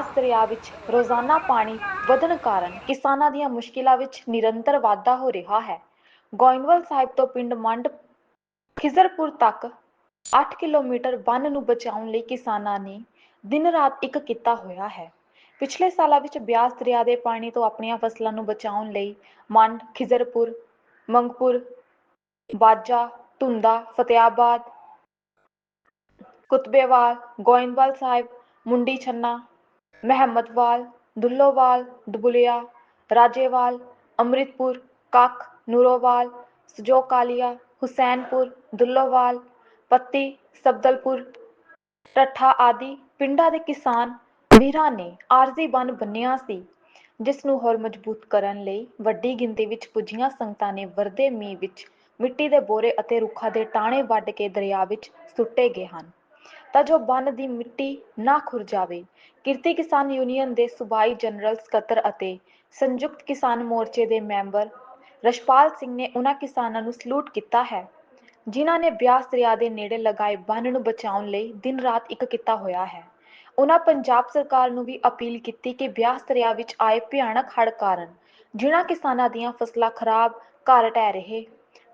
ਬਿਆਸ ਦਰਿਆ ਵਿੱਚ ਰੋਜ਼ਾਨਾ ਪਾਣੀ ਵਧਣ ਕਾਰਨ ਕਿਸਾਨਾਂ ਦੀਆਂ ਮੁਸ਼ਕਿਲਾਂ ਵਿੱਚ ਨਿਰੰਤਰ ਵਾਧਾ ਹੋ ਰਿਹਾ ਹੈ। ਗੋਇੰਦਵਾਲ ਸਾਹਿਬ ਤੋਂ ਪਿੰਡ ਮੰਡ ਖਿਜ਼ਰਪੁਰ ਤੱਕ 8 ਕਿਲੋਮੀਟਰ ਬੰਨ ਨੂੰ ਬਚਾਉਣ ਲਈ ਕਿਸਾਨਾਂ ਨੇ ਦਿਨ ਰਾਤ ਇੱਕ ਕੀਤਾ ਹੋਇਆ ਹੈ। ਪਿਛਲੇ ਸਾਲਾਂ ਵਿੱਚ ਬਿਆਸ ਦਰਿਆ ਦੇ ਪਾਣੀ ਤੋਂ ਆਪਣੀਆਂ ਫਸਲਾਂ ਨੂੰ ਬਚਾਉਣ ਲਈ ਮੰਡ, ਖਿਜ਼ਰਪੁਰ, ਮੰਗਪੁਰ, ਬਾਜਾ, ਧੁੰਦਾ ਫਤਿਆਬਾਦ ਕੁਤਬੇਵਾਲ, ਗੋਇੰਦਵਾਲ ਸਾਹਿਬ, ਮੁੰਡੀ ਛੰਨਾ ਮਹਿਮਦਵਾਲ ਦੁੱਲੋਵਾਲ ਦਬੁਲਿਆ, ਰਾਜੇਵਾਲ, ਅੰਮ੍ਰਿਤਪੁਰ, ਕੱਖ, ਨੂਰੋਵਾਲ, ਸਜੋਕਾਲੀਆ, ਹੁਸੈਨਪੁਰ, ਦੁੱਲੋਵਾਲ, ਪੱਤੀ, ਸਬਦਲਪੁਰ ਟੱਠਾ ਆਦਿ ਪਿੰਡਾਂ ਦੇ ਕਿਸਾਨ ਵੀਰਾਂ ਨੇ ਆਰਜ਼ੀ ਬੰਨ ਬੰਨਿਆ ਸੀ, ਜਿਸ ਨੂੰ ਹੋਰ ਮਜ਼ਬੂਤ ਕਰਨ ਲਈ ਵੱਡੀ ਗਿਣਤੀ ਵਿੱਚ ਪੁੱਜੀਆਂ ਸੰਗਤਾਂ ਨੇ ਵਰਦੇ ਮੀਂਹ ਵਿੱਚ ਮਿੱਟੀ ਦੇ ਬੋਰੇ ਅਤੇ ਰੁੱਖਾਂ ਦੇ ਟਾਣੇ ਵੱਢ ਕੇ ਦਰਿਆ ਵਿੱਚ ਸੁੱਟੇ ਗਏ ਹਨ। ਤਾਂ ਜੋ ਬੰਨ ਦੀ ਮਿੱਟੀ ਨਾ ਖੁਰ ਜਾਵੇ। ਕਿਰਤੀ ਕਿਸਾਨ ਯੂਨੀਅਨ ਦੇ ਸੂਬਾਈ ਜਨਰਲ ਸਕੱਤਰ ਅਤੇ ਸੰਯੁਕਤ ਕਿਸਾਨ ਮੋਰਚੇ ਦੇ ਮੈਂਬਰ ਰਸ਼ਪਾਲ ਸਿੰਘ ਨੇ ਉਹਨਾਂ ਕਿਸਾਨਾਂ ਨੂੰ ਸਲੂਟ ਕੀਤਾ ਹੈ, ਜਿਨ੍ਹਾਂ ਨੇ ਬਿਆਸ ਦਰਿਆ ਦੇ ਨੇੜੇ ਲਗਾਏ ਬੰਨ ਨੂੰ ਬਚਾਉਣ ਲਈ ਦਿਨ ਰਾਤ ਇੱਕ ਕੀਤਾ ਹੋਇਆ ਹੈ। ਉਹਨਾਂ ਪੰਜਾਬ ਸਰਕਾਰ ਨੂੰ ਵੀ ਅਪੀਲ ਕੀਤੀ ਕਿ ਬਿਆਸ ਦਰਿਆ ਵਿੱਚ ਆਏ ਭਿਆਨਕ ਹੜ੍ਹ ਕਾਰਨ ਜਿਨ੍ਹਾਂ ਕਿਸਾਨਾਂ ਦੀਆਂ ਫਸਲਾਂ ਖਰਾਬ ਘਰ ਟਹਿ ਰਹੇ,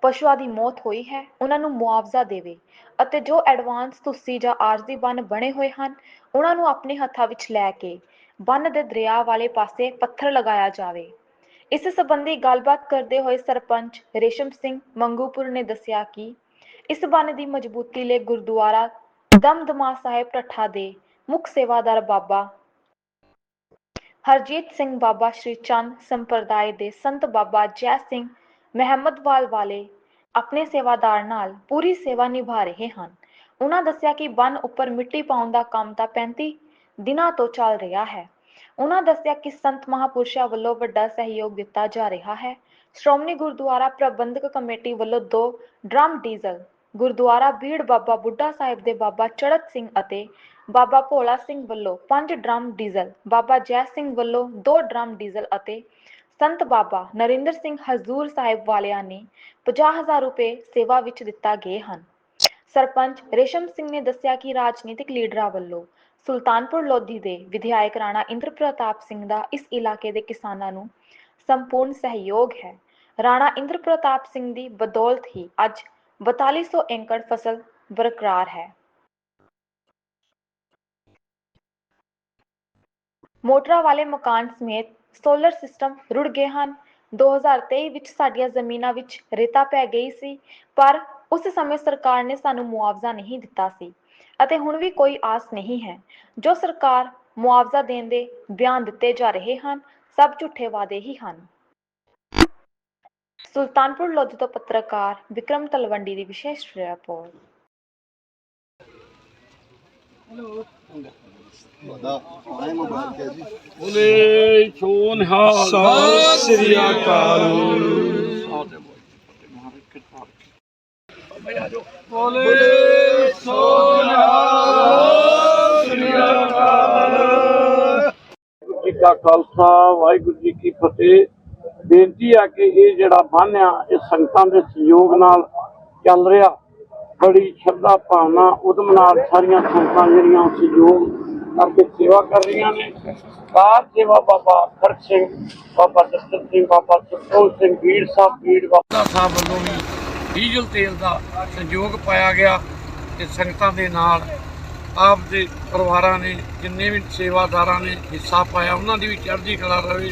ਪਸ਼ੂਆਂ ਦੀ ਮੌਤ ਹੋਈ ਹੈ ਉਹਨਾਂ ਨੂੰ ਮੁਆਵਜ਼ਾ ਦੇਵੇ। ਅਤੇ ਜੋ ਐਡਵਾਂਸ ਤੁਸੀਂ ਜਾਂ ਆਰਜ਼ੀ ਬੰਨ ਬਣੇ ਹੋਏ ਹਨ, ਉਹਨਾਂ ਨੂੰ ਆਪਣੇ ਹੱਥਾਂ ਵਿੱਚ ਲੈ ਕੇ ਬੰਨ ਦੇ ਦਰਿਆ ਵਾਲੇ ਪਾਸੇ ਪੱਥਰ ਲਗਾਇਆ ਜਾਵੇ। ਇਸ ਸੰਬੰਧੀ ਗੱਲਬਾਤ ਕਰਦੇ ਹੋਏ ਸਰਪੰਚ ਰੇਸ਼ਮ ਸਿੰਘ ਮੰਗੂਪੁਰ ਨੇ ਦੱਸਿਆ ਕਿ ਇਸ ਬੰਨ ਦੀ ਮਜ਼ਬੂਤੀ ਲਈ ਗੁਰਦੁਆਰਾ ਦਮਦਮਾ ਸਾਹਿਬ ਠੱਠਾ ਦੇ ਮੁੱਖ ਸੇਵਾਦਾਰ ਬਾਬਾ ਹਰਜੀਤ ਸਿੰਘ ਬਾਬਾ ਸ਼੍ਰੀ ਚੰਦ ਸੰਪਰਦਾਇ ਦੇ ਸੰਤ ਬਾਬਾ ਜੈ ਸਿੰਘ ਮਹਿਮਦਵਾਲ ਵਾਲੇ ਆਪਣੇ ਸੇਵਾਦਾਰ ਨਾਲ ਪੂਰੀ ਸੇਵਾ ਨਿਭਾ ਰਹੇ ਹਨ। ਉਹਨਾਂ ਦੱਸਿਆ ਕਿ ਬੰਨ ਉੱਪਰ ਮਿੱਟੀ ਪਾਉਣ ਦਾ ਕੰਮ ਤਾਂ 35 ਦਿਨਾਂ ਤੋਂ ਚੱਲ ਰਿਹਾ ਹੈ। ਉਹਨਾਂ ਦੱਸਿਆ ਕਿ ਸੰਤ ਮਹਾਪੁਰਸ਼ਾਂ ਵੱਲੋਂ ਵੱਡਾ ਸਹਿਯੋਗ ਦਿੱਤਾ ਜਾ ਰਿਹਾ ਹੈ। ਸ਼੍ਰੋਮਣੀ ਗੁਰਦੁਆਰਾ ਪ੍ਰਬੰਧਕ ਕਮੇਟੀ ਵੱਲੋਂ ਦੋ ਡਰਮ ਡੀਜ਼ਲ, ਗੁਰਦੁਆਰਾ ਬੀੜ ਬਾਬਾ ਬੁੱਢਾ ਸਾਹਿਬ ਦੇ ਬਾਬਾ ਚੜਤ ਸਿੰਘ ਅਤੇ ਬਾਬਾ ਭੋਲਾ ਸਿੰਘ ਵੱਲੋਂ ਪੰਜ ਡਰਮ ਡੀਜ਼ਲ, ਬਾਬਾ ਜੈ ਸਿੰਘ ਵੱਲੋਂ ਦੋ ਡਰਮ ਡੀਜ਼ਲ ਅਤੇ ਸੰਤ ਬਾਬਾ ਨਰਿੰਦਰ ਸਿੰਘ ਹਜ਼ੂਰ ਸਾਹਿਬ ਵਾਲਿਆਂ ਨੇ 50000 ਰੁਪਏ ਸੇਵਾ ਵਿੱਚ ਦਿੱਤਾ ਗਏ ਹਨ। ਸਰਪੰਚ ਰੇਸ਼ਮ ਸਿੰਘ ਨੇ ਦੱਸਿਆ ਕਿ ਰਾਜਨੀਤਿਕ ਲੀਡਰਾਂ ਵੱਲੋਂ ਸੁਲਤਾਨਪੁਰ ਲੋਧੀ ਦੇ ਵਿਧਾਇਕ ਰਾਣਾ ਇੰਦਰ ਪ੍ਰਤਾਪ ਸਿੰਘ ਦਾ ਇਸ ਇਲਾਕੇ ਦੇ ਕਿਸਾਨਾਂ ਨੂੰ ਸੰਪੂਰਨ ਸਹਿਯੋਗ ਹੈ। ਰਾਣਾ ਇੰਦਰ ਪ੍ਰਤਾਪ ਸਿੰਘ ਦੀ ਬਦੌਲਤ ਹੀ ਅੱਜ 4200 ਏਕੜ ਫਸਲ ਬਰਕਰਾਰ ਹੈ। ਮੋਟਰਾਂ ਵਾਲੇ ਮਕਾਨ ਸਮੇਤ ਸੋਲਰ ਸਿਸਟਮ ਰੁੜ ਗਏ ਹਨ। 2023 ਵਿੱਚ ਸਾਡੀਆਂ ਜ਼ਮੀਨਾਂ ਵਿੱਚ ਰੇਤਾ ਪੈ ਗਈ ਸੀ, ਪਰ ਉਸ ਸਮੇਂ ਸਰਕਾਰ ਨੇ ਸਾਨੂੰ ਮੁਆਵਜ਼ਾ ਨਹੀਂ ਦਿੱਤਾ ਸੀ ਅਤੇ ਹੁਣ ਵੀ ਕੋਈ ਆਸ ਨਹੀਂ ਹੈ। ਜੋ ਸਰਕਾਰ ਮੁਆਵਜ਼ਾ ਦੇਣ ਦੇ ਬਿਆਨ ਦਿੱਤੇ ਜਾ ਰਹੇ ਹਨ, ਸਭ ਝੂਠੇ ਵਾਅਦੇ ਹੀ ਹਨ। ਸੁਲਤਾਨਪੁਰ ਲੋਧੀ ਤੋਂ ਪੱਤਰਕਾਰ ਵਿਕਰਮ ਤਲਵੰਡੀ ਦੀ ਵਿਸ਼ੇਸ਼ ਰਿਪੋਰਟ। ਤੁਹਾਡਾ ਬੋਲੇ ਸੋਨਹਾਲ ਸਤਿ ਸ੍ਰੀ ਅਕਾਲ। ਬੋਲੇ ਸੋਨਹਾਲ ਸ੍ਰੀ ਅਕਾਲ। ਜੀ ਕਾ ਖਾਲਸਾ ਵਾਹਿਗੁਰੂ ਜੀ ਕੀ ਫਤਿਹ। ਬੇਨਤੀ ਆ ਕਿ ਇਹ ਜਿਹੜਾ ਬੰਨ੍ਹ ਆ ਇਹ ਸੰਗਤਾਂ ਦੇ ਸਹਿਯੋਗ ਨਾਲ ਚੱਲ ਰਿਹਾ। ਬੜੀ ਸ਼ਰਧਾ ਭਾਵਨਾ ਉਦਮ ਨਾਲ ਸਾਰੀਆਂ ਸੰਗਤਾਂ ਜਿਹੜੀਆਂ ਸਹਿਯੋਗ ਕਰਕੇ ਸੇਵਾ ਕਰ ਰਹੀਆਂ ਨੇ। ਕਾਰ ਸੇਵਾ ਬਾਬਾ ਖਰਕ ਸਿੰਘ, ਬਾਬਾ ਦਸਤ ਸਿੰਘ, ਬਾਬਾ ਸੁਖੋਲ ਸਿੰਘ, ਵੀਰ ਸਾਹਿਬ, ਵੀਰ ਬਾਬਾ ਸਾਹਿਬ ਵੱਲੋਂ ਵੀ ਡੀਜ਼ਲ ਤੇਲ ਦਾ ਸੰਯੋਗ ਪਾਇਆ ਗਿਆ ਤੇ ਸੰਗਤਾਂ ਦੇ ਨਾਲ ਆਪ ਦੇ ਪਰਿਵਾਰਾਂ ਨੇ, ਜਿੰਨੇ ਵੀ ਸੇਵਾਦਾਰਾਂ ਨੇ ਹਿੱਸਾ ਪਾਇਆ, ਉਹਨਾਂ ਦੀ ਵੀ ਚੜ੍ਹਦੀ ਕਲਾ ਰਹੇ।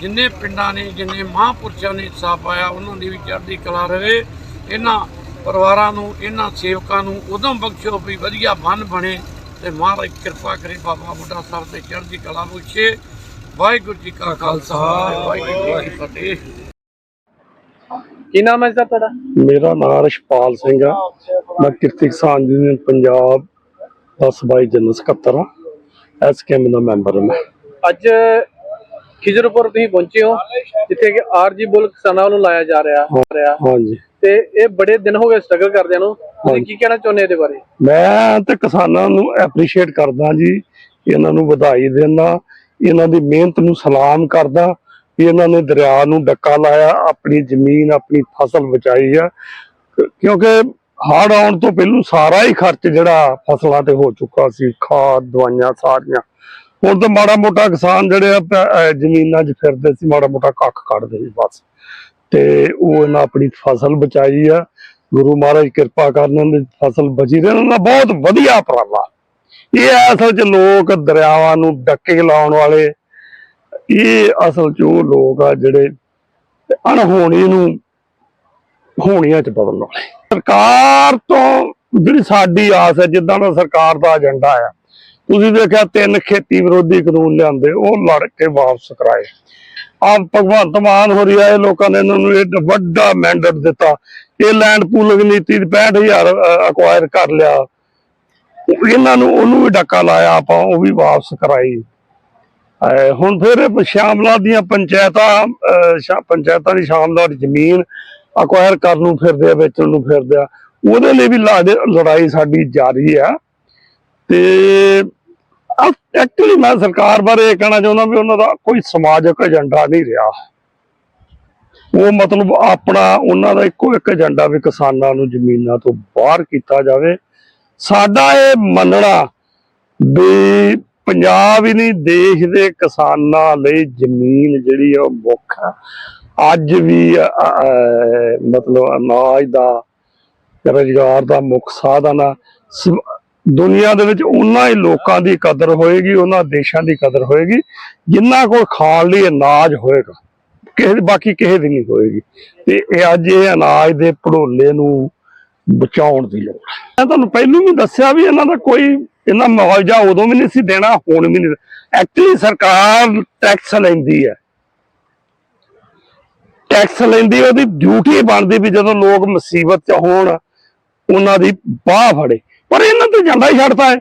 ਜਿੰਨੇ ਪਿੰਡਾਂ ਨੇ, ਜਿੰਨੇ ਮਹਾਂਪੁਰਸ਼ਾਂ ਨੇ ਹਿੱਸਾ ਪਾਇਆ, ਉਹਨਾਂ ਦੀ ਵੀ ਚੜ੍ਹਦੀ ਕਲਾ ਰਹੇ। ਇਹਨਾਂ ਪਰਿਵਾਰਾਂ ਨੂੰ, ਇਹਨਾਂ ਸੇਵਕਾਂ ਨੂੰ ਉਦਮ ਬਖਸ਼ੋ ਵੀ ਵਧੀਆ ਬੰਨ ਬਣੇ। ਤੇ ਮਹਾਰਾਜ ਕਿਰਪਾ ਕਰੇ ਬਾਬਾ ਬੁੱਢਾ ਸਾਹਿਬ ਤੇ ਚੜ੍ਹਦੀ ਕਲਾ ਬਖਸ਼ੇ ਵਾਹਿਗੁਰੂ ਜੀ ਕਾ ਖਾਲਸਾ ਵਾਹਿਗੁਰੂ ਜੀ ਕੀ ਫਤਿਹ। ਕੀ ਨਾਮ ਹੈ ਸਰ ਤੁਹਾਡਾ? ਮੇਰਾ ਨਾਮ ਰਸ਼ਪਾਲ ਸਿੰਘ ਹੈ ਮੈਂ ਕਿਰਤੀ ਕਿਸਾਨ ਯੂਨੀਅਨ ਪੰਜਾਬ ਦਾ ਸਬਾਈ ਜਨਰਲ ਸਕੱਤਰ ਹਾਂ। ਐਸਕੇਐਮ ਦਾ ਮੈਂਬਰ ਹਾਂ ਅੱਜ ਖਿਜਰਪੁਰ ਤੁਸੀਂ ਪਹੁੰਚੇ ਹੋ ਜਿੱਥੇ ਕਿ ਆਰਜੀ ਬੁੱਲ ਕਿਸਾਨਾਂ ਵੱਲੋਂ ਲਾਇਆ ਜਾ ਰਿਹਾ। ਰਿਹਾ ਹਾਂਜੀ। ਤੇ ਇਹ ਬੜੇ ਦਿਨ ਹੋ ਗਏ ਸਟਰਗਲ ਕਰਦਿਆਂ ਨੂੰ। ਤੁਸੀਂ ਕੀ ਕਹਿਣਾ ਚਾਹੁੰਦੇ ਇਹਦੇ ਬਾਰੇ? ਮੈਂ ਤੇ ਕਿਸਾਨਾਂ ਨੂੰ ਐਪਰੀਸ਼ੀਏਟ ਕਰਦਾ ਜੀ, ਇਹਨਾਂ ਨੂੰ ਵਧਾਈ ਦਿੰਦਾ, ਇਹਨਾਂ ਦੀ ਮਿਹਨਤ ਨੂੰ ਸਲਾਮ ਕਰਦਾ, ਇਹਨਾਂ ਨੇ ਦਰਿਆ ਨੂੰ ਡੱਕਾ ਲਾਇਆ, ਆਪਣੀ ਜ਼ਮੀਨ, ਆਪਣੀ ਫਸਲ ਬਚਾਈ ਆ। ਕਿਉਂਕਿ ਹੜ੍ਹ ਆਉਣ ਤੋਂ ਪਹਿਲੂ ਸਾਰਾ ਹੀ ਖਰਚ ਜਿਹੜਾ ਫਸਲਾਂ ਤੇ ਹੋ ਚੁੱਕਾ ਸੀ, ਖਾਦ, ਦਵਾਈਆਂ ਸਾਰੀਆਂ। ਹੁਣ ਤਾਂ ਮਾੜਾ ਮੋਟਾ ਕਿਸਾਨ ਜਿਹੜੇ ਆ ਜ਼ਮੀਨਾਂ 'ਚ ਫਿਰਦੇ ਸੀ, ਮਾੜਾ ਮੋਟਾ ਕੱਖ ਕੱਢਦੇ ਸੀ ਬਸ। ਤੇ ਉਹ ਇਹਨਾਂ ਆਪਣੀ ਫਸਲ ਬਚਾਈ ਆ ਗੁਰੂ ਮਹਾਰਾਜ ਕਿਰਪਾ ਕਰਨ ਉਹਨਾਂ ਦੀ ਫਸਲ ਬਚੀ ਰਹੇ ਉਹਨਾਂ ਦਾ ਬਹੁਤ ਵਧੀਆ ਉਪਰਾਲਾ। ਇਹ ਅਸਲ 'ਚ ਲੋਕ ਦਰਿਆਵਾਂ ਨੂੰ ਡੱਕੇ ਲਾਉਣ ਵਾਲੇ, ਇਹ ਅਸਲ 'ਚ ਉਹ ਲੋਕ ਆ ਜਿਹੜੇ ਅਣਹੋਣੀ ਨੂੰ ਹੋਣੀਆਂ 'ਚ ਬਦਲਣ ਵਾਲੇ। ਸਰਕਾਰ ਤੋਂ ਜਿਹੜੀ ਸਾਡੀ ਆਸ ਹੈ, ਜਿੱਦਾਂ ਦਾ ਸਰਕਾਰ ਦਾ ਏਜੰਡਾ ਆ, ਤੁਸੀਂ ਦੇਖਿਆ ਤਿੰਨ ਖੇਤੀ ਵਿਰੋਧੀ ਕਾਨੂੰਨ ਲਿਆਂਦੇ, ਉਹ ਲੜ ਕੇ ਵਾਪਸ ਕਰਾਏ। ਆ ਭਗਵੰਤ ਮਾਨ ਹੋ ਰਿਹਾ ਇਹ ਲੋਕਾਂ ਨੇ ਇਹਨਾਂ ਨੂੰ ਇਹ ਵੱਡਾ ਮੈਂਡੇਟ ਦਿੱਤਾ ਇਹ ਲੈਂਡ ਪੂਲਿੰਗ ਨੀਤੀ 65000 ਅਕਵਾਇਰ ਕਰ ਲਿਆ। ਇਹਨਾਂ ਨੂੰ, ਉਹਨੂੰ ਵੀ ਡੱਕਾ ਲਾਇਆ ਆਪਾਂ, ਉਹ ਵੀ ਵਾਪਸ ਕਰਾਈ। ਹੁਣ ਫਿਰ ਸ਼ਾਮਲਾ ਦੀਆਂ ਪੰਚਾਇਤਾਂ ਪੰਚਾਇਤਾਂ ਦੀ ਸ਼ਾਮਲਾ ਜ਼ਮੀਨ ਅਕਵਾਇਰ ਕਰਨ ਨੂੰ ਫਿਰਦੇ ਆ, ਵੇਚਣ ਨੂੰ ਫਿਰਦੇ ਆ। ਉਹਦੇ ਲਈ ਵੀ ਲੜਾਈ ਸਾਡੀ ਜਾਰੀ ਆ। ਤੇ ਐਕਚੁਅਲੀ ਮੈਂ ਸਰਕਾਰ ਬਾਰੇ ਇਹ ਕਹਿਣਾ ਚਾਹੁੰਦਾ ਵੀ ਉਹਨਾਂ ਦਾ ਕੋਈ ਸਮਾਜਿਕ ਏਜੰਡਾ ਨਹੀਂ ਰਿਹਾ। ਉਹ ਮਤਲਬ ਆਪਣਾ ਉਹਨਾਂ ਦਾ ਇੱਕੋ ਇੱਕ ਏਜੰਡਾ ਵੀ ਕਿਸਾਨਾਂ ਨੂੰ ਜ਼ਮੀਨਾਂ ਤੋਂ ਬਾਹਰ ਕੀਤਾ ਜਾਵੇ। ਸਾਡਾ ਇਹ ਮੰਨਣਾ ਵੀ ਪੰਜਾਬ ਹੀ ਨਹੀਂ, ਦੇਸ਼ ਦੇ ਕਿਸਾਨਾਂ ਲਈ ਜ਼ਮੀਨ ਜਿਹੜੀ ਆ ਉਹ ਮੁੱਖ ਆ। ਅੱਜ ਵੀ ਮਤਲਬ ਅਨਾਜ ਦਾ, ਰੁਜ਼ਗਾਰ ਦਾ ਮੁੱਖ ਸਾਧਨ ਆ। ਸ- ਦੁਨੀਆ ਦੇ ਵਿੱਚ ਉਹਨਾਂ ਹੀ ਲੋਕਾਂ ਦੀ ਕਦਰ ਹੋਏਗੀ, ਉਹਨਾਂ ਦੇਸ਼ਾਂ ਦੀ ਕਦਰ ਹੋਏਗੀ। ਜਿਨ੍ਹਾਂ ਕੋਲ ਖਾਣ ਲਈ ਅਨਾਜ ਹੋਏਗਾ ਕਿਸੇ ਦੀ, ਬਾਕੀ ਕਿਸੇ ਦੀ ਨਹੀਂ ਹੋਏਗੀ। ਤੇ ਇਹ ਅੱਜ ਇਹ ਅਨਾਜ ਦੇ ਪੜੋਲੇ ਨੂੰ ਬਚਾਉਣ ਦੀ ਲੋੜ ਹੈ। ਮੈਂ ਤੁਹਾਨੂੰ ਪਹਿਲੂ ਵੀ ਦੱਸਿਆ ਵੀ ਇਹਨਾਂ ਦਾ ਕੋਈ, ਇਹਨਾਂ ਮੁਆਵਜ਼ਾ ਉਦੋਂ ਵੀ ਨਹੀਂ ਸੀ ਦੇਣਾ, ਹੁਣ ਵੀ ਨਹੀਂ। ਐਕਚੁਅਲੀ ਸਰਕਾਰ ਟੈਕਸ ਲੈਂਦੀ ਹੈ। ਟੈਕਸ ਲੈਂਦੀ, ਉਹਦੀ ਡਿਊਟੀ ਬਣਦੀ ਵੀ ਜਦੋਂ ਲੋਕ ਮੁਸੀਬਤ ਚ ਹੋਣ, ਉਹਨਾਂ ਦੀ ਬਾਹ ਫੜੇ। ਪਰ ਇਹਨਾਂ ਤੇ ਜਾਂਦਾ ਹੀ ਛੱਡਦਾ ਹੈ।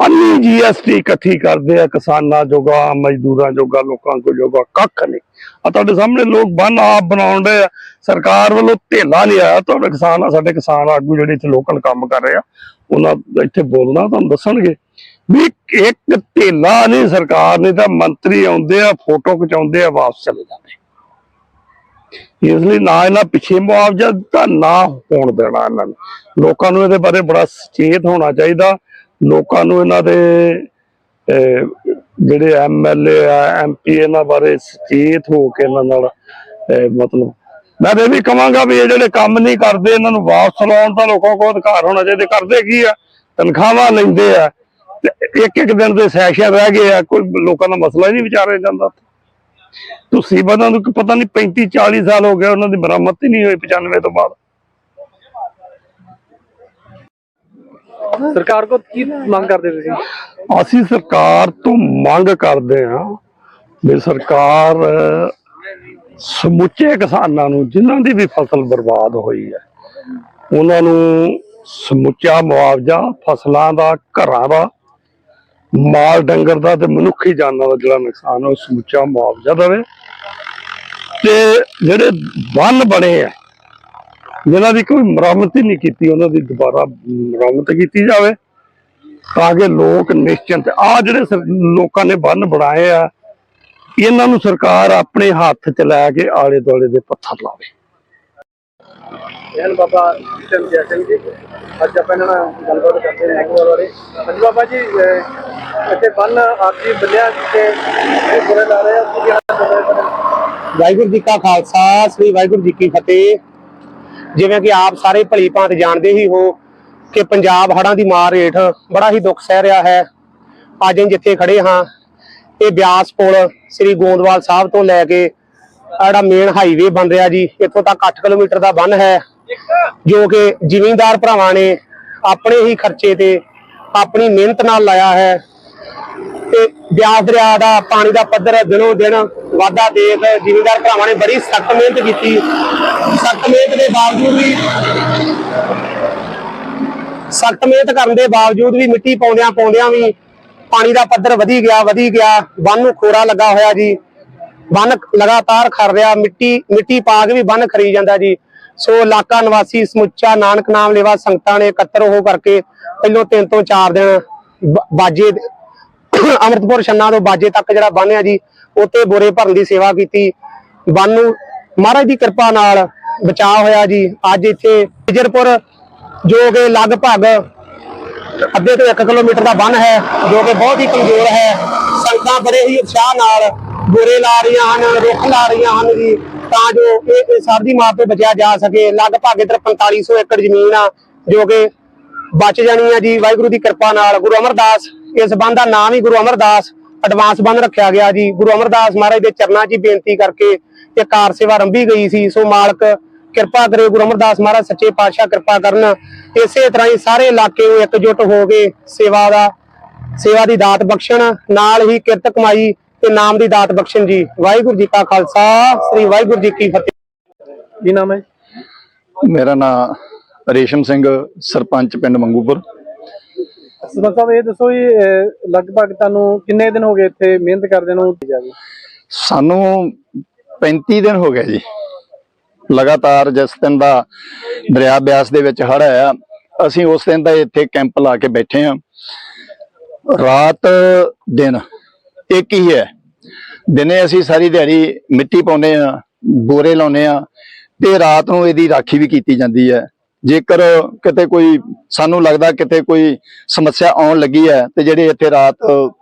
ਅੰਨੀ ਜੀਐਸਟੀ ਇਕੱਠੀ ਕਰਦੇ ਆ ਕਿਸਾਨਾਂ ਜੋਗਾ, ਮਜ਼ਦੂਰਾਂ ਜੋਗਾ, ਲੋਕਾਂ ਕੋ ਜੋਗਾ, ਕੱਖ ਨਹੀਂ ਆ ਤੁਹਾਡੇ ਸਾਹਮਣੇ ਲੋਕ ਬੰਨ ਆਪ ਬਣਾਉਣ ਦੇ ਆ। ਸਰਕਾਰ ਵੱਲੋਂ ਢੇਲਾ ਨਹੀਂ ਆਇਆ। ਤੁਹਾਡੇ ਕਿਸਾਨ ਆ, ਸਾਡੇ ਕਿਸਾਨ ਆਗੂ ਜਿਹੜੇ ਇੱਥੇ ਲੋਕਲ ਕੰਮ ਕਰ ਰਹੇ ਆ, ਉਹਨਾਂ ਇੱਥੇ ਬੋਲਣਾ ਤੁਹਾਨੂੰ ਦੱਸਣਗੇ। ਵੀ ਇੱਕ ਧੇਲਾ ਨਹੀਂ ਸਰਕਾਰ ਨੇ ਤਾਂ ਮੰਤਰੀ ਆਉਂਦੇ ਆ, ਫੋਟੋ ਖਿਚਾਉਂਦੇ ਆ, ਵਾਪਸ ਚਲੇ ਜਾਂਦੇ। ਇਸ ਲਈ ਨਾ ਇਹਨਾਂ ਪਿੱਛੇ ਮੁਆਵਜ਼ਾ ਦਿੱਤਾ, ਨਾ ਹੋਣ ਦੇਣਾ ਇਹਨਾਂ ਨੂੰ। ਲੋਕਾਂ ਨੂੰ ਇਹਦੇ ਬਾਰੇ ਬੜਾ ਸੁਚੇਤ ਹੋਣਾ ਚਾਹੀਦਾ। ਲੋਕਾਂ ਨੂੰ ਇਹਨਾਂ ਦੇ ਅਹ, ਜਿਹੜੇ ਐਮਐਲਏ ਆ ਐਮਪੀ ਇਹਨਾਂ ਬਾਰੇ ਸੁਚੇਤ ਹੋ ਕੇ ਇਹਨਾਂ ਨਾਲ ਮਤਲਬ ਮੈਂ ਤਾਂ ਇਹ ਵੀ ਕਹਾਂਗਾ ਵੀ ਇਹ ਜਿਹੜੇ ਕੰਮ ਨਹੀਂ ਕਰਦੇ ਇਹਨਾਂ ਨੂੰ ਵਾਪਸ ਲਾਉਣ ਦਾ ਲੋਕਾਂ ਕੋਲ ਅਧਿਕਾਰ ਹੋਣਾ ਚਾਹੀਦਾ। ਕਰਦੇ ਕੀ ਆ? ਤਨਖਾਹਾਂ ਲੈਂਦੇ ਆ ਤੇ ਇੱਕ ਇੱਕ ਦਿਨ ਦੇ ਸੈਸ਼ਨ ਰਹਿ ਗਏ ਆ ਕੋਈ ਲੋਕਾਂ ਦਾ ਮਸਲਾ ਹੀ ਨਹੀਂ ਵਿਚਾਰਿਆ ਜਾਂਦਾ ਤੁਸੀਂ ਬੰਦਾਂ ਨੂੰ ਪਤਾ ਨਹੀਂ 35 40 ਸਾਲ ਹੋ ਗਏ ਉਹਨਾਂ ਦੀ ਬਰਾਮਦ ਹੀ ਨਹੀਂ ਹੋਈ 95 ਤੋਂ ਬਾਅਦ। ਸਰਕਾਰ ਕੋ ਕੀ ਮੰਗ ਕਰਦੇ ਤੁਸੀਂ? ਅਸੀਂ ਸਰਕਾਰ ਤੋਂ ਮੰਗ ਕਰਦੇ ਹਾਂ ਵੀ ਸਰਕਾਰ, ਸਮੁੱਚੇ ਕਿਸਾਨਾਂ ਨੂੰ ਜਿਨ੍ਹਾਂ ਦੀ ਵੀ ਫਸਲ ਬਰਬਾਦ ਹੋਈ ਹੈ, ਉਹਨਾਂ ਨੂੰ ਸਮੁੱਚਾ ਮੁਆਵਜ਼ਾ ਫਸਲਾਂ ਦਾ, ਘਰਾਂ ਦਾ, ਮਾਲ ਡੰਗਰ ਦਾ ਤੇ ਮਨੁੱਖੀ ਜਾਨਾਂ ਦਾ ਜਿਹੜਾ ਨੁਕਸਾਨ ਉਹ ਸਮੁੱਚਾ ਮੁਆਵਜ਼ਾ ਦੇਵੇ ਤੇ ਜਿਹੜੇ ਬੰਨ ਬਣੇ ਆ ਜਿਨ੍ਹਾਂ ਦੀ ਕੋਈ ਮੁਰੰਮਤ ਹੀ ਨਹੀਂ ਕੀਤੀ ਉਹਨਾਂ ਦੀ ਦੁਬਾਰਾ ਮੁਰੰਮਤ ਕੀਤੀ ਜਾਵੇ ਤਾਂ ਕਿ ਲੋਕ ਨਿਸ਼ਚਿੰਤ ਆ ਜਿਹੜੇ ਲੋਕਾਂ ਨੇ ਬੰਨ ਬਣਾਏ ਆ ਇਹਨਾਂ ਨੂੰ ਸਰਕਾਰ ਆਪਣੇ ਹੱਥ 'ਚ ਲੈ ਕੇ ਆਲੇ ਦੁਆਲੇ ਦੇ ਪੱਥਰ ਲਾਵੇ। ਜੈਨ ਬਾਬਾ ਜਿਤਨ ਜੈ ਅੱਜ ਆਪਾਂ ਇਹਨਾਂ ਨਾਲ ਗੱਲਬਾਤ ਕਰਦੇ ਹਾਂ ਐਗਵਾਲ ਬਾਰੇ ਹਾਂਜੀ ਬਾਬਾ ਜੀ ਇੱਥੇ ਬੰਨ ਆਰਜੀ ਬੰਨਿਆ ਇਹ ਬੁਰੇ ਲਾ ਰਹੇ ਆ ਕੀ ਹੋ ਵਾਹਿਗੁਰੂ ਜੀ ਕਾ ਖਾਲਸਾ ਸ੍ਰੀ ਵਾਹਿਗੁਰੂ ਜੀ ਕੀ ਫਤਿਹ। ਜਿਵੇਂ ਕਿ ਆਪ ਸਾਰੇ ਭਲੀ ਭਾਂਤ ਜਾਣਦੇ ਹੀ ਹੋ ਕਿ ਪੰਜਾਬ ਹੜ੍ਹਾਂ ਦੀ ਮਾਰ ਹੇਠ ਬੜਾ ਹੀ ਦੁੱਖ ਸਹਿ ਰਿਹਾ ਹੈ। ਅੱਜ ਅਸੀਂ ਜਿੱਥੇ ਖੜੇ ਹਾਂ, ਇਹ ਬਿਆਸ ਪੁਲ ਸ੍ਰੀ ਗੋਂਦਵਾਲ ਸਾਹਿਬ ਤੋਂ ਲੈ ਕੇ ਜਿਹੜਾ ਮੇਨ ਹਾਈਵੇ ਬਣ ਰਿਹਾ ਜੀ, ਇੱਥੋਂ ਤੱਕ 8 ਕਿਲੋਮੀਟਰ ਦਾ ਬੰਨ ਹੈ, ਜੋ ਕਿ ਜ਼ਿਮੀਂਦਾਰ ਭਰਾਵਾਂ ਨੇ ਆਪਣੇ ਹੀ ਖਰਚੇ ਤੇ ਆਪਣੀ ਮਿਹਨਤ ਨਾਲ ਲਾਇਆ ਹੈ। ਤੇ ਬਿਆਸ ਦਰਿਆ ਦਾ ਪਾਣੀ ਦਾ ਪੱਧਰ ਦਿਨੋ ਦਿਨ ਵਾਧਾ ਦੇਖ ਜ਼ਿਮੀਂਦਾਰ ਭਰਾਵਾਂ ਨੇ ਬੜੀ ਸਖਤ ਮਿਹਨਤ ਕੀਤੀ। ਸਖਤ ਮਿਹਨਤ ਦੇ ਬਾਵਜੂਦ ਵੀ ਸਖਤ ਮਿਹਨਤ ਕਰਨ ਦੇ ਬਾਵਜੂਦ ਵੀ ਮਿੱਟੀ ਪਾਉਂਦਿਆਂ ਪਾਉਂਦਿਆਂ ਵੀ ਪਾਣੀ ਦਾ ਪੱਧਰ ਵਧੀ ਗਿਆ ਵਧੀ ਗਿਆ। ਬੰਨ ਨੂੰ ਖੋਰਾ ਲੱਗਾ ਹੋਇਆ ਜੀ। ਬੰਨ ਲਗਾਤਾਰ ਖਰ ਰਿਹਾ। ਮਿੱਟੀ ਮਿੱਟੀ ਪਾ ਕੇ ਵੀ ਬੰਨ ਖਰੀ ਜਾਂਦਾ ਜੀ। ਸੋ ਇਲਾਕਾ ਨਿਵਾਸੀ ਸਮੁੱਚਾ ਨਾਨਕ ਨਾਮ ਲੇਵਾ ਸੰਗਤਾਂ ਨੇ ਇਕੱਤਰ ਹੋ ਕਰਕੇ ਪਹਿਲੋਂ ਤਿੰਨ ਤੋਂ ਚਾਰ ਦਿਨ ਬਾਜੇ ਦੇ- ਅੰਮ੍ਰਿਤਪੁਰ ਛੰਨਾ ਤੋਂ ਬਾਜੇ ਤੱਕ ਜਿਹੜਾ ਬੰਨਿਆ ਜੀ ਉੱਤੇ ਬੋਰੇ ਭਰਨ ਦੀ ਸੇਵਾ ਕੀਤੀ। ਬੰਨ ਨੂੰ ਮਹਾਰਾਜ ਦੀ ਕਿਰਪਾ ਨਾਲ ਬਚਾਅ ਹੋਇਆ ਜੀ। ਅੱਜ ਇੱਥੇ ਵਿਜਰਪੁਰ, ਜੋ ਕਿ ਲਗਭਗ ਅੱਧੇ ਤੋਂ 1 ਕਿਲੋਮੀਟਰ ਦਾ ਬੰਨ ਹੈ, ਜੋ ਕਿ ਬਹੁਤ ਹੀ ਕਮਜ਼ੋਰ ਹੈ। ਸੰਗਤਾਂ ਬੜੇ ਹੀ ਉਤਸ਼ਾਹ ਨਾਲ ਬੋਰੇ ਲਾ ਰਹੀਆਂ ਹਨ, ਰੁੱਖ ਲਾ ਰਹੀਆਂ ਹਨ ਜੀ, ਤਾਂ ਜੋ ਇਹ ਸਰਦੀ ਮਾਰ ਤੋਂ ਬਚਿਆ ਜਾ ਸਕੇ। ਲਗਭਗ ਇੱਧਰ 4500 ਏਕੜ ਜ਼ਮੀਨ ਆ, ਜੋ ਕਿ ਬਚ ਜਾਣੀ ਆ ਜੀ। ਵਾਹਿਗੁਰੂ ਦੀ ਕਿਰਪਾ ਨਾਲ ਗੁਰੂ ਅਮਰਦਾਸ, ਇਸ ਬੰਦ ਦਾ ਨਾਮ ਹੀ ਗੁਰੂ ਅਮਰਦਾਸ ਐਡਵਾਂਸ ਬੰਦ ਰੱਖਿਆ ਗਿਆ ਜੀ। ਗੁਰੂ ਅਮਰਦਾਸ ਮਹਾਰਾਜ ਦੇ ਚਰਨਾਂ 'ਚ ਬੇਨਤੀ ਕਰਕੇ ਇਹ ਕਾਰ ਸੇਵਾ ਆਰੰਭੀ ਗਈ ਸੀ। ਸੋ ਮਾਲਕ ਕਿਰਪਾ ਕਰੇ ਗੁਰੂ ਅਮਰਦਾਸ ਮਹਾਰਾਜ ਸੱਚੇ ਪਾਤਸ਼ਾਹ ਕਿਰਪਾ ਕਰਨ। ਇਸੇ ਤਰ੍ਹਾਂ ਹੀ ਸਾਰੇ ਇਲਾਕੇ ਨੂੰ ਇਕਜੁੱਟ ਹੋ ਕੇ ਸੇਵਾ ਦਾ ਸੇਵਾ ਦੀ ਦਾਤ ਬਖਸ਼ਣ ਨਾਲ ਹੀ ਕਿਰਤ ਕਮਾਈ ਤੇ ਨਾਮ ਦੀ ਦਾਤ ਬਖਸ਼ਣ ਜੀ। ਵਾਹਿਗੁਰੂ ਜੀ ਕਾ ਖਾਲਸਾ ਸ੍ਰੀ ਵਾਹਿਗੁਰੂ ਜੀ ਕੀ ਫਤਿਹ। ਕੀ ਨਾਮ ਹੈ ਮੇਰਾ ਨਾਮ ਰੇਸ਼ਮ ਸਿੰਘ ਸਰਪੰਚ ਪਿੰਡ ਮੰਗੂਪੁਰ। ਸਰਪੰਚ ਸਾਹਿਬ ਇਹ ਦੱਸੋ ਜੀ ਅਹ, ਲਗਭਗ ਤੁਹਾਨੂੰ ਕਿੰਨੇ ਦਿਨ ਹੋ ਗਏ ਇੱਥੇ ਮਿਹਨਤ ਕਰਦੇ ਨੂੰ? ਜਾਵੇ ਸਾਨੂੰ 35 ਦਿਨ ਹੋ ਗਏ ਜੀ। ਲਗਾਤਾਰ ਜਿਸ ਦਿਨ ਦਾ ਦਰਿਆ ਬਿਆਸ ਦੇ ਵਿੱਚ ਹੜ੍ਹ ਆਇਆ, ਅਸੀਂ ਉਸ ਦਿਨ ਦਾ ਇੱਥੇ ਕੈਂਪ ਲਾ ਕੇ ਬੈਠੇ ਹਾਂ। ਰਾਤ ਦਿਨ, ਇੱਕ ਹੀ ਹੈ। ਦਿਨੇ ਅਸੀਂ ਸਾਰੀ ਦਿਹਾੜੀ ਮਿੱਟੀ ਪਾਉਂਦੇ ਆ ਬੋਰੇ ਲਾਉਂਦੇ ਆ ਤੇ ਰਾਤ ਨੂੰ ਇਹਦੀ ਰਾਖੀ ਵੀ ਕੀਤੀ ਜਾਂਦੀ ਹੈ। ਜੇਕਰ ਕਿਤੇ ਕੋਈ, ਸਾਨੂੰ ਲੱਗਦਾ ਕਿਤੇ ਕੋਈ ਸਮੱਸਿਆ ਆਉਣ ਲੱਗੀ ਹੈ ਤੇ ਜਿਹੜੇ ਇੱਥੇ ਰਾਤ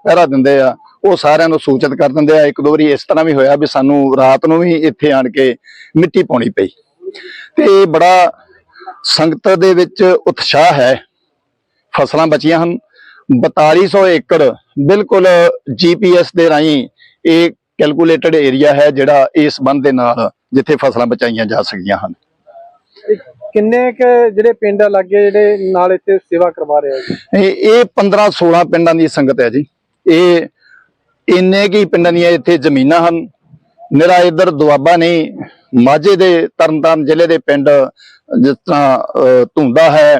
ਪਹਿਰਾ ਦਿੰਦੇ ਆ ਉਹ ਸਾਰਿਆਂ ਨੂੰ ਸੂਚਿਤ ਕਰ ਦਿੰਦੇ ਆ। ਇੱਕ ਦੋ ਵਾਰੀ ਇਸ ਤਰ੍ਹਾਂ ਵੀ ਹੋਇਆ ਵੀ ਸਾਨੂੰ ਰਾਤ ਨੂੰ ਵੀ ਇੱਥੇ ਆਣ ਕੇ ਮਿੱਟੀ ਪਾਉਣੀ ਪਈ। ਤੇ ਇਹ ਬੜਾ ਸੰਗਤ ਦੇ ਵਿੱਚ ਉਤਸ਼ਾਹ ਹੈ। ਫਸਲਾਂ ਬਚੀਆਂ ਹਨ। 4200 ਏਕੜ ਬਿਲਕੁਲ ਜੀਪੀਐਸ ਦੇ ਰਾਹੀਂ ਇਹ ਕੈਲਕੂਲੇਟਡ ਏਰੀਆ ਹੈ ਜਿਹੜਾ ਇਸ ਬੰਦ ਦੇ ਨਾਲ ਜਿੱਥੇ ਫਸਲਾਂ ਬਚਾਈਆਂ ਜਾ ਸਕਦੀਆਂ ਹਨ। ਕਿੰਨੇ ਕ ਜਿਹੜੇ ਪਿੰਡ ਲਾਗੇ ਜਿਹੜੇ ਨਾਲ ਇੱਥੇ ਸੇਵਾ ਕਰਵਾ ਰਹੇ ਇਹ ਇਹ 15 16 ਪਿੰਡਾਂ ਦੀ ਸੰਗਤ ਹੈ ਜੀ। ਇਹ ਇੰਨੇ ਕੀ ਪਿੰਡਾਂ ਦੀਆਂ ਇੱਥੇ ਜ਼ਮੀਨਾਂ ਹਨ? ਮੇਰਾ ਇੱਧਰ ਦੁਆਬਾ ਨਹੀਂ ਮਾਝੇ ਦੇ ਤਰਨਤਾਰਨ ਜ਼ਿਲ੍ਹੇ ਦੇ ਪਿੰਡ ਜਿਸ ਤਰ੍ਹਾਂ ਅਹ, ਧੁੰਦਾ ਹੈ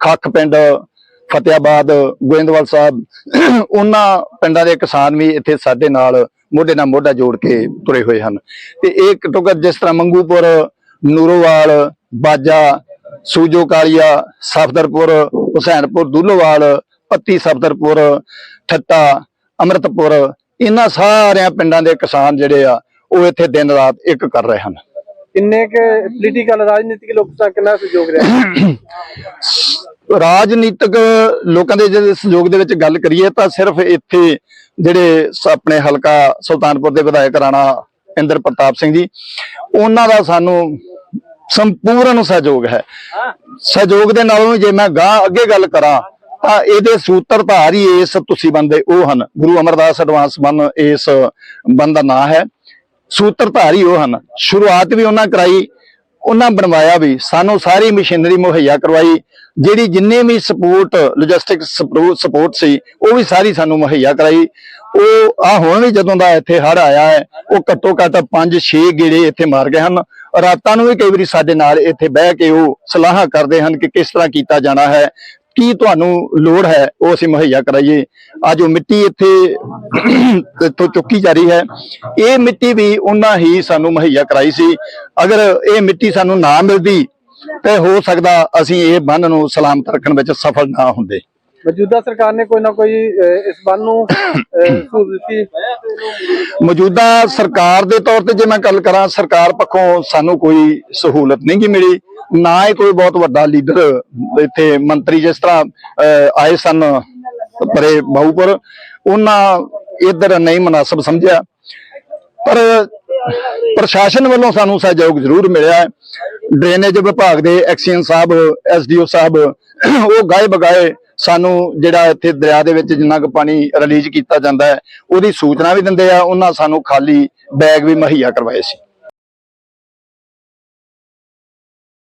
ਖੱਖ ਪਿੰਡ ਫਤਿਆਬਾਦ ਗੋਇੰਦਵਾਲ ਸਾਹਿਬ ਉਹਨਾਂ ਪਿੰਡਾਂ ਦੇ ਕਿਸਾਨ ਵੀ ਇੱਥੇ ਸਾਡੇ ਨਾਲ ਮੋਢੇ ਨਾਲ ਮੋਢਾ ਜੋੜ ਕੇ ਤੁਰੇ ਹੋਏ ਹਨ। ਤੇ ਇਹ ਘੱਟੋ ਘੱਟ ਜਿਸ ਤਰ੍ਹਾਂ ਮੰਗੂਪੁਰ ਨੂਰੋਵਾਲ ਬਾਜਾ ਸੂਜੋ ਕਾਲੀਆ ਸਫਦਰਪੁਰ ਹੁਸੈਨਪੁਰ ਦੁੱਲੋਵਾਲ ਪੱਤੀ ਸਫਦਰਪੁਰ ਠੱਟਾ ਅੰਮ੍ਰਿਤਪੁਰ ਇਹਨਾਂ ਸਾਰਿਆਂ ਪਿੰਡਾਂ ਦੇ ਕਿਸਾਨ ਜਿਹੜੇ ਆ ਉਹ ਇੱਥੇ ਦਿਨ ਰਾਤ ਇੱਕ ਕਰ ਰਹੇ ਹਨ। ਕਿੰਨੇ ਕ ਪੋਲੀਟੀਕਲ ਰਾਜਨੀਤਿਕ ਲੋਕਾਂ ਕਿੰਨਾ ਸਹਿਯੋਗ ਰਿਹਾ ਰਾਜਨੀਤਿਕ ਲੋਕਾਂ ਦੇ ਜਿਹੜੇ ਸਹਿਯੋਗ ਦੇ ਵਿੱਚ ਗੱਲ ਕਰੀਏ ਤਾਂ ਸਿਰਫ ਇੱਥੇ ਜਿਹੜੇ ਆਪਣੇ ਹਲਕਾ ਸੁਲਤਾਨਪੁਰ ਦੇ ਵਿਧਾਇਕ ਰਾਣਾ ਇੰਦਰ ਪ੍ਰਤਾਪ ਸਿੰਘ ਜੀ ਉਹਨਾਂ ਦਾ ਸਾਨੂੰ ਸੰਪੂਰਨ ਸਹਿਯੋਗ ਹੈ। ਸਹਿਯੋਗ ਦੇ ਨਾਲੋਂ ਜੇ ਮੈਂ ਗਾਂ ਅੱਗੇ ਗੱਲ ਕਰਾਂ ਤਾਂ ਇਹਦੇ ਸੂਤਰਧਾਰ ਹੀ ਇਸ ਤੁਸੀਂ ਬੰਦੇ ਉਹ ਹਨ, ਗੁਰੂ ਅਮਰਦਾਸ ਐਡਵਾਂਸ ਬੰਨ ਇਸ ਬੰਦ ਦਾ ਨਾਂ ਹੈ। ਸੂਤਰਧਾਰ ਹੀ ਉਹ ਹਨ। ਸ਼ੁਰੂਆਤ ਵੀ ਉਹਨਾਂ ਕਰਾਈ, ਉਹਨਾਂ ਬਣਵਾਇਆ ਵੀ, ਸਾਨੂੰ ਸਾਰੀ ਮਸ਼ੀਨਰੀ ਮੁਹੱਈਆ ਕਰਵਾਈ, ਜਿਹੜੀ ਜਿੰਨੇ ਵੀ ਸਪੋਰਟ ਲੌਜਿਸਟਿਕ ਸਪੋਰਟ ਸੀ, ਉਹ ਵੀ ਸਾਰੀ ਸਾਨੂੰ ਮੁਹੱਈਆ ਕਰਾਈ। ਉਹ, ਆ ਹੁਣ ਵੀ ਜਦੋਂ ਦਾ ਇੱਥੇ ਹੜ ਆਇਆ ਹੈ, ਉਹ ਘੱਟੋ ਘੱਟ 5-6 ਗੇੜੇ ਇੱਥੇ ਮਾਰ ਗਏ ਹਨ। ਰਾਤਾਂ ਨੂੰ ਵੀ ਕਈ ਵਾਰੀ ਸਾਡੇ ਨਾਲ ਇੱਥੇ ਬਹਿ ਕੇ ਉਹ ਸਲਾਹਾਂ ਕਰਦੇ ਹਨ ਕਿ ਕਿਸ ਤਰ੍ਹਾਂ ਕੀਤਾ ਜਾਣਾ ਹੈ। ਕੀ ਤੁਹਾਨੂੰ ਲੋੜ ਹੈ, ਉਹ ਅਸੀਂ ਮੁਹੱਈਆ ਕਰਾਈਏ। ਅੱਜ ਉਹ ਮਿੱਟੀ ਇੱਥੇ ਤੋਂ ਚੁੱਕੀ ਜਾ ਰਹੀ ਹੈ। ਇਹ ਮਿੱਟੀ ਵੀ ਉਹਨਾਂ ਹੀ ਸਾਨੂੰ ਮੁਹੱਈਆ ਕਰਾਈ ਸੀ। ਅਗਰ ਇਹ ਮਿੱਟੀ ਸਾਨੂੰ ਨਾ ਮਿਲਦੀ, ਤੇ ਹੋ ਸਕਦਾ ਅਸੀਂ ਇਹ ਬੰਨ ਨੂੰ ਸਲਾਮਤ ਰੱਖਣ ਵਿੱਚ ਸਫਲ ਨਾ ਹੁੰਦੇ। ਮੌਜੂਦਾ ਸਰਕਾਰ ਨੇ ਕੋਈ ਨਾ ਕੋਈ ਇਸ ਬੰਨ ਨੂੰ ਸਹੂਲਤ ਦਿੱਤੀ। ਮੌਜੂਦਾ ਸਰਕਾਰ ਦੇ ਤੌਰ ਤੇ ਜੇ ਮੈਂ ਗੱਲ ਕਰਾਂ, ਸਰਕਾਰ ਪੱਖੋਂ ਸਾਨੂੰ ਕੋਈ ਸਹੂਲਤ ਨਹੀਂ ਗੀ ਮਿਲੀ। ਨਾ ਹੀ ਕੋਈ ਬਹੁਤ ਵੱਡਾ ਲੀਡਰ ਇੱਥੇ ਮੰਤਰੀ ਜਿਸ ਤਰ੍ਹਾਂ ਆਏ ਸਨ ਪਰੇ ਬਾਹੂਪੁਰ, ਉਹਨਾਂ ਇੱਧਰ ਨਹੀਂ ਮناسب ਸਮਝਿਆ। ਪਰ ਪ੍ਰਸ਼ਾਸਨ ਵੱਲੋਂ ਸਾਨੂੰ ਸਹਿਯੋਗ ਜ਼ਰੂਰ ਮਿਲਿਆ ਡਰੇਨੇਜ ਵਿਭਾਗ ਦੇ ਐਕਸੀਅਨ ਸਾਹਿਬ, ਐਸਡੀਓ ਸਾਹਿਬ, ਉਹ ਗਾਏ ਬਗਾਏ ਸਾਨੂੰ ਜਿਹੜਾ ਇੱਥੇ ਦਰਿਆ ਦੇ ਵਿੱਚ ਜਿੰਨਾ ਕੁ ਪਾਣੀ ਰਿਲੀਜ਼ ਕੀਤਾ ਜਾਂਦਾ ਹੈ, ਉਹਦੀ ਸੂਚਨਾ ਵੀ ਦਿੰਦੇ ਆ, ਉਹਨਾਂ ਸਾਨੂੰ ਖਾਲੀ ਬੈਗ ਵੀ ਮੁਹੱਈਆ ਕਰਵਾਏ ਸੀ।